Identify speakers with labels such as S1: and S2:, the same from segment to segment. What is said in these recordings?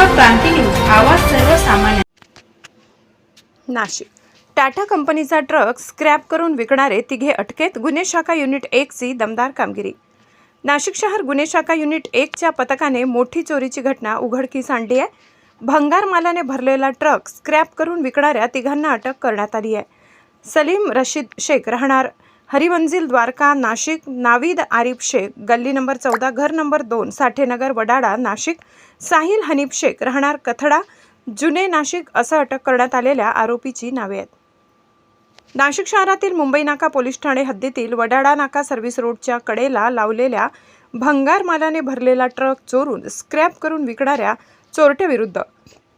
S1: क्रांती news आवाज सर्वसामान्य.
S2: नाशिक. टाटा कंपनीचा ट्रक स्क्रॅप करून विकणारे तिघे अटकेत गुन्हे शाखा युनिट एकची दमदार कामगिरी. नाशिक शहर गुन्हे शाखा युनिट एकच्या पथकाने मोठी चोरीची घटना उघडकीस आणली आहे. भंगार मालाने भरलेला ट्रक स्क्रॅप करून विकणाऱ्या तिघांना अटक करण्यात आली आहे. सलीम रशीद शेख राहणार हरिमंजिल द्वारका नाशिक नावीद आरिफ शेख गल्ली नंबर चौदा घर नंबर दोन साठेनगर वडाळा नाशिक साहिल हनीफ शेख राहणार कथडा जुने नाशिक असं अटक करण्यात आलेल्या आरोपीची नावे आहेत. नाशिक शहरातील मुंबई नाका पोलीस ठाणे हद्दीतील वडाडा नाका सर्व्हिस रोडच्या कडेला लावलेल्या भंगार मालाने भरलेला ट्रक चोरून स्क्रॅप करून विकणाऱ्या चोरट्याविरुद्ध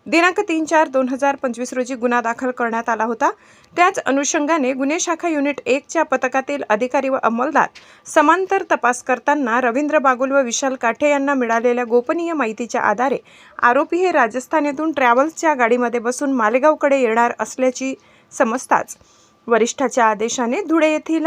S2: दिनांक तीन चार दोन हजार पंचवीस रोजी गुन्हा दाखल करण्यात आला होता. त्याच अनुषंगाने गुन्हे शाखा युनिट एकच्या पथकातील अधिकारी व अंमलदार समांतर तपास करताना रवींद्र बागुल व विशाल काठे यांना मिळालेल्या गोपनीय माहितीच्या आधारे आरोपी हे राजस्थान येथून ट्रॅव्हल्सच्या गाडीमध्ये बसून मालेगावकडे येणार असल्याची समजताच वरिष्ठाच्या आदेशाने धुळे येथील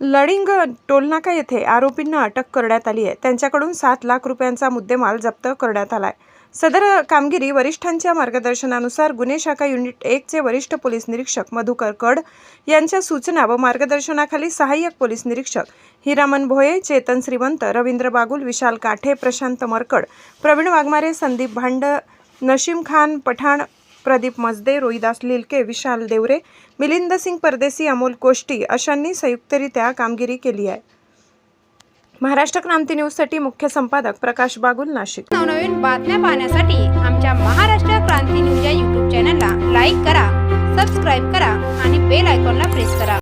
S2: लडिंग टोलनाका येथे आरोपींना अटक करण्यात आली आहे. त्यांच्याकडून सात लाख रुपयांचा मुद्देमाल जप्त करण्यात आला आहे सदर कामगिरी वरिष्ठांच्या मार्गदर्शनानुसार गुन्हे शाखा युनिट एकचे वरिष्ठ पोलीस निरीक्षक मधुकर कड यांच्या सूचना व मार्गदर्शनाखाली सहाय्यक पोलीस निरीक्षक हिरामन भोये चेतन श्रीवंत रवींद्र बागुल विशाल काठे प्रशांत मरकड प्रवीण वाघमारे संदीप भांड नशीम खान पठाण प्रदीप मजदे रोहिदास लिलके विशाल देवरे मिलिंद सिंग परदेसी अमोल कोष्टी अशांनी संयुक्तरित्या कामगिरी केली आहे. महाराष्ट्र क्रांती न्यूजसाठी मुख्य संपादक प्रकाश बागुल नाशिक.
S3: नवनवीन बातम्या पाहण्यासाठी आमच्या महाराष्ट्र क्रांती न्यूज या यूट्यूब चॅनलला लाईक करा सबस्क्राईब करा आणि बेल आयकॉनला प्रेस करा.